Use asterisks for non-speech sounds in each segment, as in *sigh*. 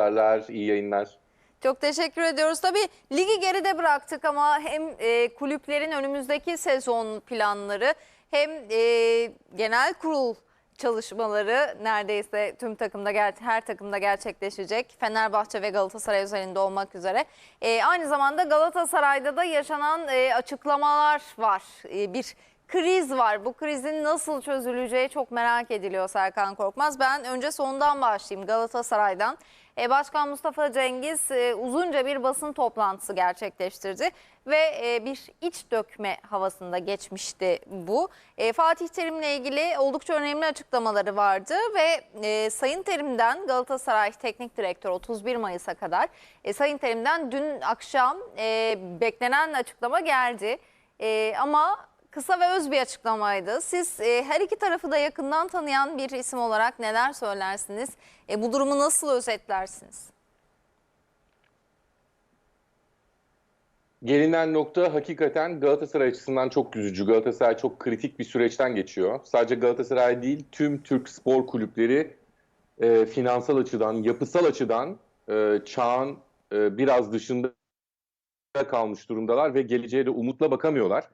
Teşekkürler, iyi yayınlar. Çok teşekkür ediyoruz. Tabii ligi geride bıraktık ama hem e, kulüplerin önümüzdeki sezon planları hem e, genel kurul çalışmaları neredeyse tüm takımda her takımda gerçekleşecek. Fenerbahçe ve Galatasaray özelinde olmak üzere. E, aynı zamanda Galatasaray'da da yaşanan e, açıklamalar var. E, bir kriz var. Bu krizin nasıl çözüleceği çok merak ediliyor Serkan Korkmaz. Ben önce sondan başlayayım Galatasaray'dan. E, Başkan Mustafa Cengiz e, uzunca bir basın toplantısı gerçekleştirdi ve e, bir iç dökme havasında geçmişti bu. E, Fatih Terim'le ilgili oldukça önemli açıklamaları vardı ve Sayın Terim'den Galatasaray Teknik Direktörü 31 Mayıs'a kadar Sayın Terim'den dün akşam beklenen açıklama geldi. E, ama kısa ve öz bir açıklamaydı. Siz e, her iki tarafı da yakından tanıyan bir isim olarak neler söylersiniz? E, bu durumu nasıl özetlersiniz? Gelinen nokta hakikaten Galatasaray açısından çok üzücü. Galatasaray çok kritik bir süreçten geçiyor. Sadece Galatasaray değil, tüm Türk spor kulüpleri e, finansal açıdan, yapısal açıdan e, çağın e, biraz dışında kalmış durumdalar ve geleceğe de umutla bakamıyorlar.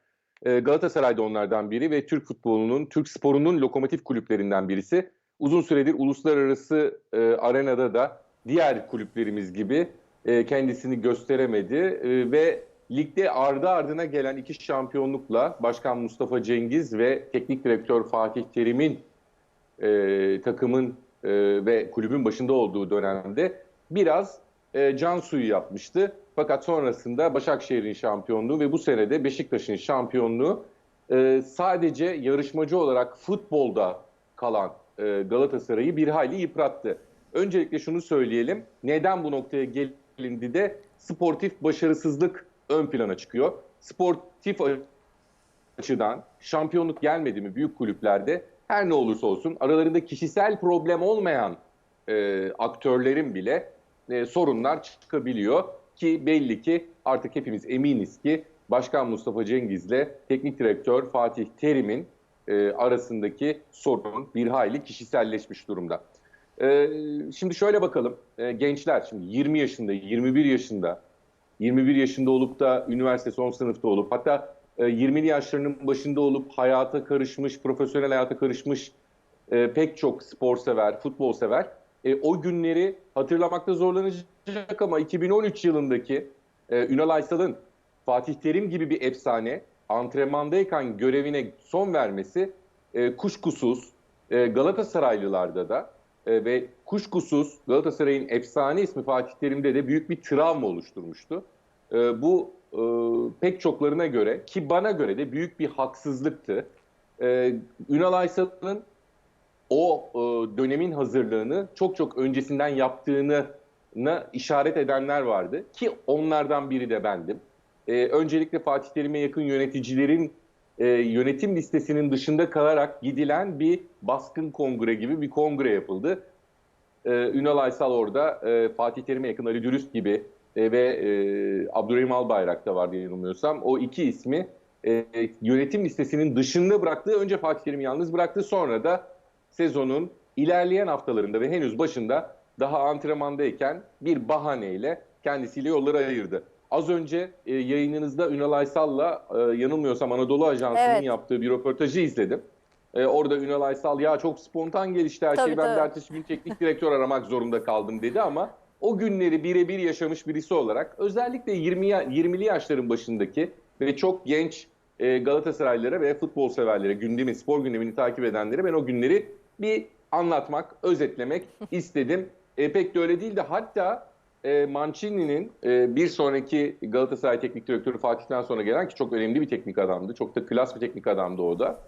E, Galatasaray da onlardan biri ve Türk futbolunun, Türk sporunun lokomotif kulüplerinden birisi. Uzun süredir uluslararası e, arenada da diğer kulüplerimiz gibi e, kendisini gösteremedi e, ve ligde ardı ardına gelen iki şampiyonlukla Başkan Mustafa Cengiz ve Teknik Direktör Fatih Terim'in e, takımın e, ve kulübün başında olduğu dönemde biraz e, can suyu yapmıştı. Fakat sonrasında Başakşehir'in şampiyonluğu ve bu senede Beşiktaş'ın şampiyonluğu e, sadece yarışmacı olarak futbolda kalan e, Galatasaray'ı bir hayli yıprattı. Öncelikle şunu söyleyelim. Neden bu noktaya gelindi de sportif başarısızlık ön plana çıkıyor. Sportif açıdan şampiyonluk gelmedi mi büyük kulüplerde her ne olursa olsun aralarında kişisel problem olmayan e, aktörlerin bile e, sorunlar çıkabiliyor ki belli ki artık hepimiz eminiz ki Başkan Mustafa Cengiz'le Teknik Direktör Fatih Terim'in e, arasındaki sorun bir hayli kişiselleşmiş durumda. E, şimdi şöyle bakalım e, gençler şimdi 20 yaşında 21 yaşında 21 yaşında olup da üniversite son sınıfta olup hatta e, 20'li yaşlarının başında olup hayata karışmış, profesyonel hayata karışmış e, pek çok spor sever, futbol sever. E, o günleri hatırlamakta zorlanacak ama 2013 yılındaki e, Ünal Aysal'ın Fatih Terim gibi bir efsane antrenmandayken görevine son vermesi e, kuşkusuz e, Galatasaraylılarda da e, ve kuşkusuz Galatasaray'ın efsane ismi Fatih Terim'de de büyük bir travma oluşturmuştu. E, bu e, pek çoklarına göre ki bana göre de büyük bir haksızlıktı. E, Ünal Aysal'ın o e, dönemin hazırlığını çok çok öncesinden yaptığını işaret edenler vardı ki onlardan biri de bendim. E, öncelikle Fatih Terim'e yakın yöneticilerin e, yönetim listesinin dışında kalarak gidilen bir baskın kongre gibi bir kongre yapıldı. E, Ünal Aysal orada e, Fatih Terim'e yakın Ali Dürüst gibi e, ve e, Abdurrahim Albayrak da vardı yanılmıyorsam. O iki ismi e, yönetim listesinin dışında bıraktığı önce Fatih Terim'i yalnız bıraktı sonra da sezonun ilerleyen haftalarında ve henüz başında daha antrenmandayken bir bahaneyle kendisiyle yolları ayırdı. Az önce e, yayınınızda Ünal Aysal'la e, yanılmıyorsam Anadolu Ajansı'nın Evet. yaptığı bir röportajı izledim. E, orada Ünal Aysal ya çok spontan gelişti her Tabii, şey ben tabii. de ertesi gün teknik direktör aramak zorunda kaldım dedi ama o günleri birebir yaşamış birisi olarak özellikle 20 ya- 20'li yaşların başındaki ve çok genç e, Galatasaraylılara ve futbol severlere, gündemi, spor gündemini takip edenlere ben o günleri bir anlatmak, özetlemek *laughs* istedim. E, pek de öyle değil de hatta e, Mancini'nin e, bir sonraki Galatasaray Teknik Direktörü Fatih'ten sonra gelen ki çok önemli bir teknik adamdı. Çok da klas bir teknik adamdı o da.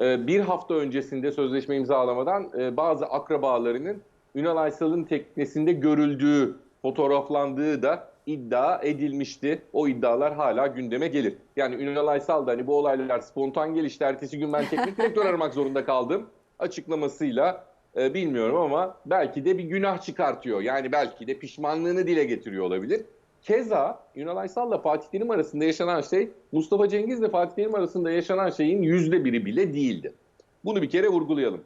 E, bir hafta öncesinde sözleşme imzalamadan e, bazı akrabalarının Ünal Aysal'ın teknesinde görüldüğü, fotoğraflandığı da iddia edilmişti. O iddialar hala gündeme gelir. Yani Ünal Aysal da hani bu olaylar spontan gelişti. Ertesi gün ben teknik direktör *laughs* aramak zorunda kaldım açıklamasıyla e, bilmiyorum ama belki de bir günah çıkartıyor. Yani belki de pişmanlığını dile getiriyor olabilir. Keza Ünal Aysal'la Fatih Terim arasında yaşanan şey Mustafa Cengiz ile Fatih Terim arasında yaşanan şeyin yüzde biri bile değildi. Bunu bir kere vurgulayalım.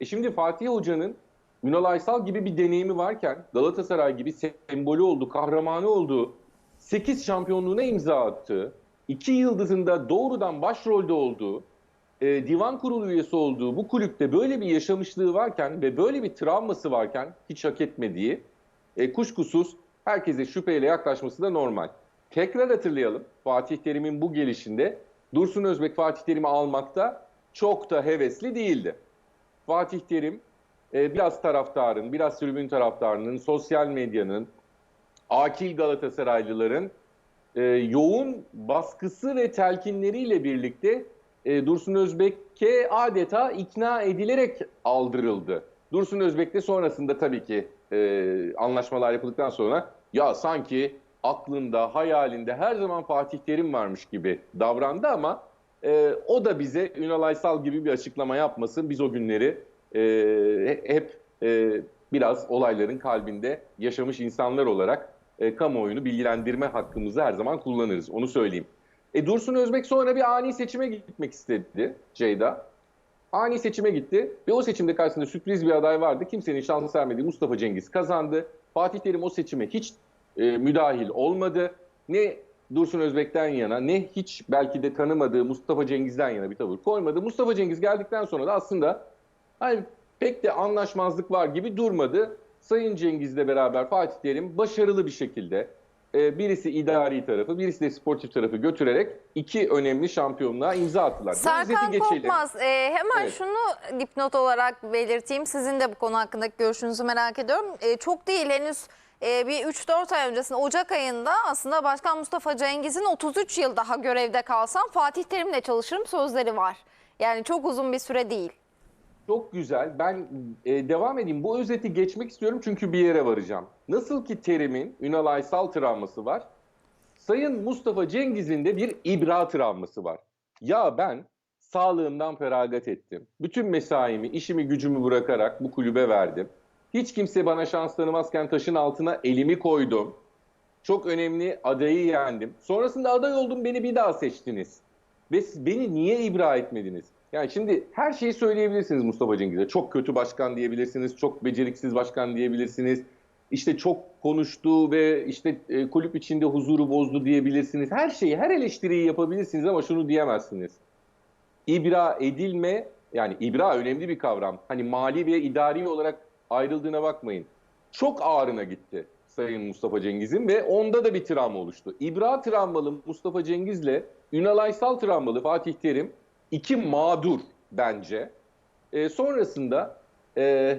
E şimdi Fatih Hoca'nın Ünal Aysal gibi bir deneyimi varken Galatasaray gibi sembolü oldu, kahramanı oldu. 8 şampiyonluğuna imza attı. 2 yıldızında doğrudan başrolde olduğu, e, divan kurulu üyesi olduğu bu kulüpte böyle bir yaşamışlığı varken ve böyle bir travması varken hiç hak etmediği e, kuşkusuz herkese şüpheyle yaklaşması da normal. Tekrar hatırlayalım Fatih Terim'in bu gelişinde Dursun Özbek Fatih Terim'i almakta çok da hevesli değildi. Fatih Terim e, biraz taraftarın, biraz tribün taraftarının, sosyal medyanın, akil Galatasaraylıların e, yoğun baskısı ve telkinleriyle birlikte e, Dursun Özbek'e adeta ikna edilerek aldırıldı. Dursun Özbek de sonrasında tabii ki e, anlaşmalar yapıldıktan sonra ya sanki aklında, hayalinde her zaman Fatih Terim varmış gibi davrandı ama e, o da bize Ünal Aysal gibi bir açıklama yapmasın. Biz o günleri e, hep e, biraz olayların kalbinde yaşamış insanlar olarak e, kamuoyunu bilgilendirme hakkımızı her zaman kullanırız. Onu söyleyeyim. E, Dursun Özbek sonra bir ani seçime gitmek istedi Ceyda. Ani seçime gitti ve o seçimde karşısında sürpriz bir aday vardı. Kimsenin şans vermediği Mustafa Cengiz kazandı. Fatih Terim o seçime hiç e, müdahil olmadı. Ne Dursun Özbek'ten yana ne hiç belki de tanımadığı Mustafa Cengiz'den yana bir tavır koymadı. Mustafa Cengiz geldikten sonra da aslında hani pek de anlaşmazlık var gibi durmadı. Sayın Cengiz'le beraber Fatih Terim başarılı bir şekilde e, birisi idari tarafı, birisi de sportif tarafı götürerek iki önemli şampiyonluğa imza attılar. Serkan. Korkmaz, e, hemen Evet. şunu dipnot olarak belirteyim. Sizin de bu konu hakkındaki görüşünüzü merak ediyorum. E, çok değil henüz e, bir 3-4 ay öncesinde Ocak ayında aslında Başkan Mustafa Cengiz'in 33 yıl daha görevde kalsam Fatih Terim'le çalışırım sözleri var. Yani çok uzun bir süre değil. Çok güzel. Ben e, devam edeyim. Bu özeti geçmek istiyorum çünkü bir yere varacağım. Nasıl ki Terim'in Ünal Aysal travması var. Sayın Mustafa Cengiz'in de bir ibra travması var. Ya ben sağlığımdan feragat ettim. Bütün mesaimi, işimi, gücümü bırakarak bu kulübe verdim. Hiç kimse bana şans tanımazken taşın altına elimi koydum. Çok önemli adayı yendim. Sonrasında aday oldum beni bir daha seçtiniz. Ve beni niye ibra etmediniz? Yani şimdi her şeyi söyleyebilirsiniz Mustafa Cengiz'e. Çok kötü başkan diyebilirsiniz, çok beceriksiz başkan diyebilirsiniz. İşte çok konuştu ve işte e, kulüp içinde huzuru bozdu diyebilirsiniz. Her şeyi, her eleştiriyi yapabilirsiniz ama şunu diyemezsiniz. İbra edilme, yani ibra önemli bir kavram. Hani mali ve idari olarak ayrıldığına bakmayın. Çok ağrına gitti Sayın Mustafa Cengiz'in ve onda da bir travma oluştu. İbra travmalı Mustafa Cengiz'le Ünal Aysal travmalı Fatih Terim iki mağdur bence. E, sonrasında e,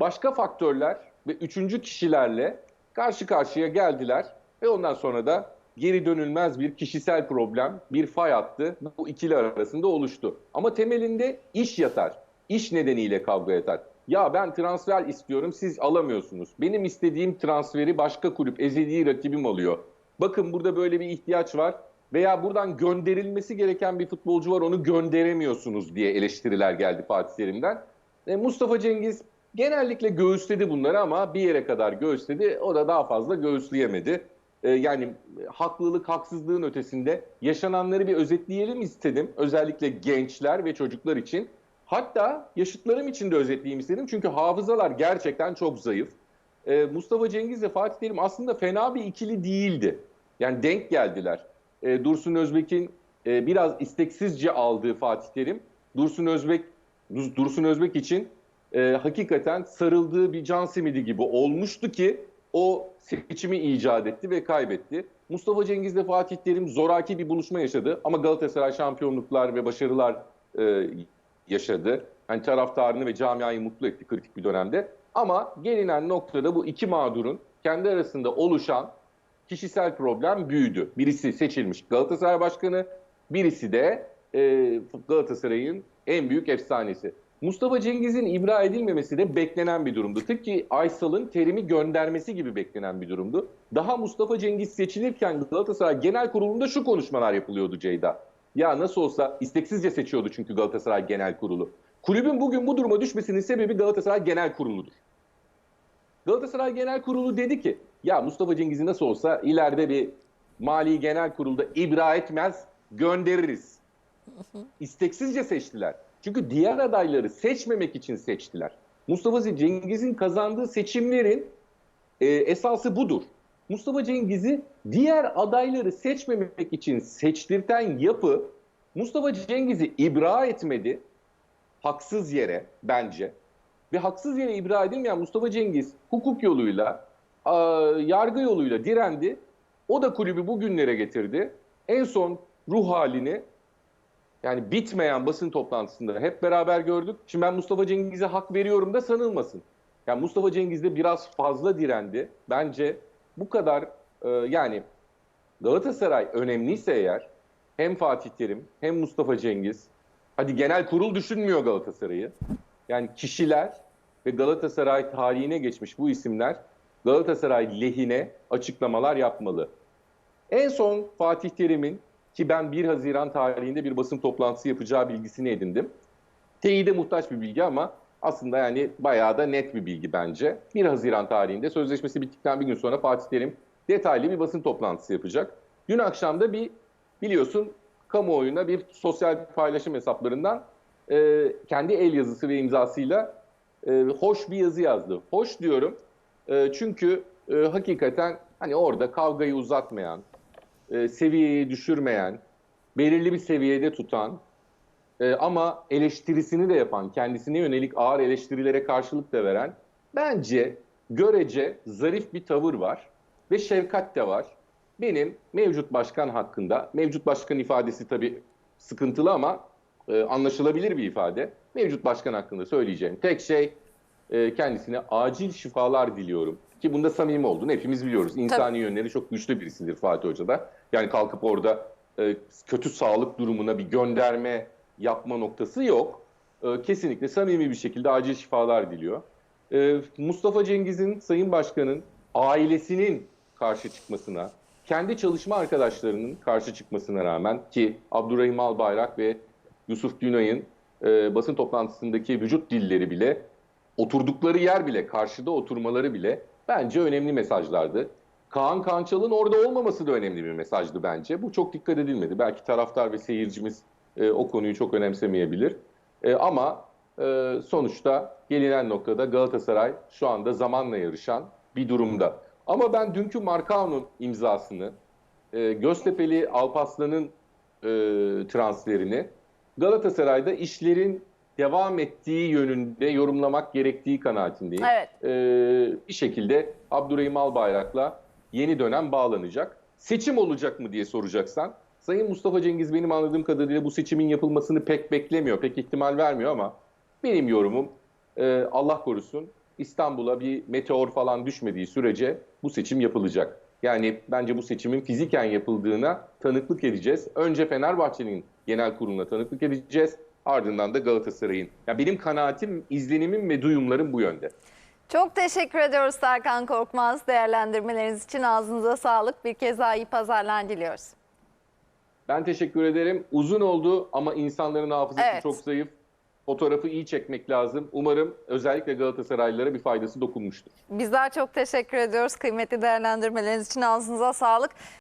başka faktörler ve üçüncü kişilerle karşı karşıya geldiler ve ondan sonra da geri dönülmez bir kişisel problem, bir fay hattı bu ikili arasında oluştu. Ama temelinde iş yatar. İş nedeniyle kavga yatar. Ya ben transfer istiyorum siz alamıyorsunuz. Benim istediğim transferi başka kulüp ezeli rakibim alıyor. Bakın burada böyle bir ihtiyaç var veya buradan gönderilmesi gereken bir futbolcu var onu gönderemiyorsunuz diye eleştiriler geldi Fatih Terim'den. E, Mustafa Cengiz genellikle göğüsledi bunları ama bir yere kadar göğüsledi. O da daha fazla göğüsleyemedi. E, yani haklılık, haksızlığın ötesinde yaşananları bir özetleyelim istedim. Özellikle gençler ve çocuklar için. Hatta yaşıtlarım için de özetleyeyim istedim. Çünkü hafızalar gerçekten çok zayıf. E, Mustafa Cengiz ve Fatih Terim aslında fena bir ikili değildi. Yani denk geldiler. E, Dursun Özbek'in e, biraz isteksizce aldığı Fatih Terim, Dursun Özbek Dur- Dursun Özbek için e, hakikaten sarıldığı bir can simidi gibi olmuştu ki o seçimi icat etti ve kaybetti. Mustafa Cengiz ile Fatih Terim zoraki bir buluşma yaşadı ama Galatasaray şampiyonluklar ve başarılar e, yaşadı. Hani taraftarını ve camiayı mutlu etti kritik bir dönemde. Ama gelinen noktada bu iki mağdurun kendi arasında oluşan kişisel problem büyüdü. Birisi seçilmiş Galatasaray Başkanı, birisi de e, Galatasaray'ın en büyük efsanesi. Mustafa Cengiz'in ibra edilmemesi de beklenen bir durumdu. Tıpkı Aysal'ın terimi göndermesi gibi beklenen bir durumdu. Daha Mustafa Cengiz seçilirken Galatasaray Genel Kurulu'nda şu konuşmalar yapılıyordu Ceyda. Ya nasıl olsa isteksizce seçiyordu çünkü Galatasaray Genel Kurulu. Kulübün bugün bu duruma düşmesinin sebebi Galatasaray Genel Kurulu'dur. Galatasaray Genel Kurulu dedi ki ya Mustafa Cengiz'i nasıl olsa ileride bir mali genel kurulda ibra etmez göndeririz. İsteksizce seçtiler. Çünkü diğer adayları seçmemek için seçtiler. Mustafa Cengiz'in kazandığı seçimlerin e, esası budur. Mustafa Cengiz'i diğer adayları seçmemek için seçtirten yapı Mustafa Cengiz'i ibra etmedi. Haksız yere bence. Ve haksız yere ibra edilmeyen Mustafa Cengiz hukuk yoluyla, yargı yoluyla direndi. O da kulübü bugünlere getirdi. En son ruh halini yani bitmeyen basın toplantısında hep beraber gördük. Şimdi ben Mustafa Cengiz'e hak veriyorum da sanılmasın. Yani Mustafa Cengiz de biraz fazla direndi. Bence bu kadar e, yani Galatasaray önemliyse eğer hem Fatih Terim hem Mustafa Cengiz hadi genel kurul düşünmüyor Galatasaray'ı. Yani kişiler ve Galatasaray tarihine geçmiş bu isimler Galatasaray lehine açıklamalar yapmalı. En son Fatih Terim'in ki ben 1 Haziran tarihinde bir basın toplantısı yapacağı bilgisini edindim. Teyide muhtaç bir bilgi ama aslında yani bayağı da net bir bilgi bence. 1 Haziran tarihinde sözleşmesi bittikten bir gün sonra Fatih Terim detaylı bir basın toplantısı yapacak. Dün akşam da bir biliyorsun kamuoyuna bir sosyal paylaşım hesaplarından e, kendi el yazısı ve imzasıyla e, hoş bir yazı yazdı. Hoş diyorum e, çünkü e, hakikaten hani orada kavgayı uzatmayan, e, seviyeyi düşürmeyen, belirli bir seviyede tutan e, ama eleştirisini de yapan, kendisine yönelik ağır eleştirilere karşılık da veren bence görece zarif bir tavır var ve şefkat de var. Benim mevcut başkan hakkında, mevcut başkan ifadesi tabii sıkıntılı ama e, anlaşılabilir bir ifade. Mevcut başkan hakkında söyleyeceğim tek şey e, kendisine acil şifalar diliyorum. Ki bunda samimi olduğunu hepimiz biliyoruz. İnsani yönleri çok güçlü birisidir Fatih Hoca da. Yani kalkıp orada e, kötü sağlık durumuna bir gönderme yapma noktası yok. E, kesinlikle samimi bir şekilde acil şifalar diliyor. E, Mustafa Cengiz'in, Sayın Başkan'ın ailesinin karşı çıkmasına, kendi çalışma arkadaşlarının karşı çıkmasına rağmen ki Abdurrahim Albayrak ve Yusuf Günay'ın e, basın toplantısındaki vücut dilleri bile oturdukları yer bile, karşıda oturmaları bile bence önemli mesajlardı. Kaan Kançal'ın orada olmaması da önemli bir mesajdı bence. Bu çok dikkat edilmedi. Belki taraftar ve seyircimiz e, o konuyu çok önemsemeyebilir. E, ama e, sonuçta gelinen noktada Galatasaray şu anda zamanla yarışan bir durumda. Ama ben dünkü Markao'nun imzasını, e, Göztepe'li Alpaslan'ın e, transferini Galatasaray'da işlerin devam ettiği yönünde yorumlamak gerektiği kanaatindeyim. Evet. Ee, bir şekilde Abdurrahim Albayrak'la yeni dönem bağlanacak. Seçim olacak mı diye soracaksan, Sayın Mustafa Cengiz benim anladığım kadarıyla bu seçimin yapılmasını pek beklemiyor, pek ihtimal vermiyor ama benim yorumum e, Allah korusun İstanbul'a bir meteor falan düşmediği sürece bu seçim yapılacak. Yani bence bu seçimin fiziken yapıldığına tanıklık edeceğiz. Önce Fenerbahçe'nin genel kuruluna tanıklık edeceğiz. Ardından da Galatasaray'ın. Ya benim kanaatim, izlenimim ve duyumlarım bu yönde. Çok teşekkür ediyoruz Serkan Korkmaz. Değerlendirmeleriniz için ağzınıza sağlık. Bir kez daha iyi pazarlar diliyoruz. Ben teşekkür ederim. Uzun oldu ama insanların hafızası Evet. çok zayıf. Fotoğrafı iyi çekmek lazım. Umarım özellikle Galatasaraylılara bir faydası dokunmuştur. Bizler çok teşekkür ediyoruz. Kıymetli değerlendirmeleriniz için ağzınıza sağlık.